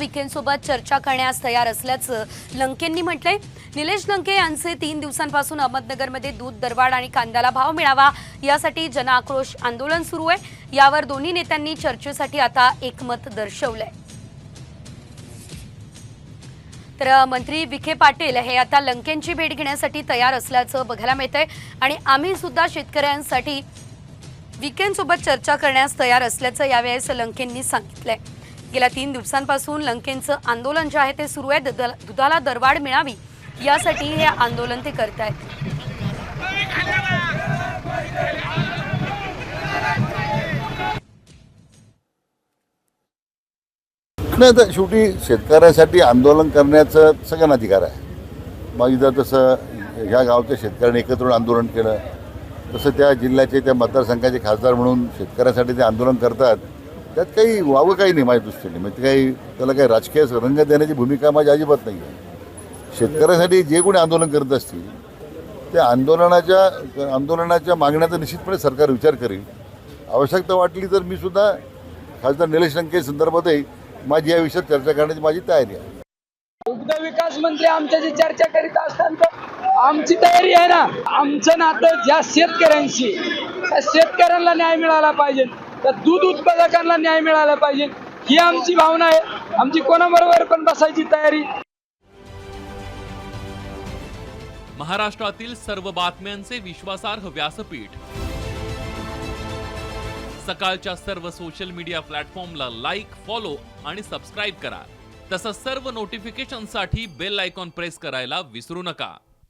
विखेंसोबत चर्चा करण्यास तयार असल्याचं लंकेंनी म्हटलंय. निलेश लंके यांचे तीन दिवसांपासून अहमदनगरमध्ये दूध दरवाढ आणि कांद्याला भाव मिळावा यासाठी जनआक्रोश आंदोलन सुरू आहे. यावर दोन्ही नेत्यांनी चर्चेसाठी आता एकमत दर्शवलंय. तर मंत्री विखे पाटील हे आता लंकेंची भेट घेण्यासाठी तयार असल्याचं बघायला मिळतंय. आणि आम्ही सुद्धा शेतकऱ्यांसाठी विखेंसोबत चर्चा करण्यास तयार असल्याचं यावेळेस लंकेंनी सांगितलंय. गेल्या तीन दिवसांपासून लंकेंचं आंदोलन जे आहे ते सुरू आहे. दुधाला दुधाला दरवाढ मिळावी यासाठी हे आंदोलन ते करत आहेत. नाही तर शेवटी शेतकऱ्यासाठी आंदोलन करण्याचं सगळ्यांना अधिकार आहे. मग इथं तसं ह्या गावच्या शेतकऱ्यांनी एकत्र आंदोलन केलं. तसं त्या जिल्ह्याचे त्या मतदारसंघाचे खासदार म्हणून शेतकऱ्यासाठी ते आंदोलन करतात. त्यात काही वावं काही नाही माझ्या दृष्टीने. म्हणजे काही त्याला काही राजकीय रंग देण्याची भूमिका माझी अजिबात नाही आहे. शेतकऱ्यासाठी जे कोणी आंदोलन करत असतील त्या आंदोलनाच्या आंदोलनाच्या मागण्याचा निश्चितपणे सरकार विचार करेल. आवश्यकता वाटली तर मी सुद्धा खासदार निलेश लंके संदर्भातही माझी या विषयात चर्चा करण्याची माझी तयारी आहे. दुग्ध विकास मंत्री आमच्याशी चर्चा करीत असताना आमची तयारी आहे ना. आमचं नातं ज्या शेतकऱ्यांशी त्या शेतकऱ्यांना न्याय मिळाला पाहिजे. त्या दूध उत्पादकांना न्याय मिळाला पाहिजे. ही आमची भावना आहे. आमची कोणाबरोबर पण बसायची तयारी. महाराष्ट्रातील सर्व बातम्यांचे विश्वासार्ह व्यासपीठ. सकाळच्या सर्व सोशल मीडिया प्लॅटफॉर्मला लाईक फॉलो आणि सबस्क्राईब करा. तसंच सर्व नोटिफिकेशनसाठी बेल आयकॉन प्रेस करायला विसरू नका.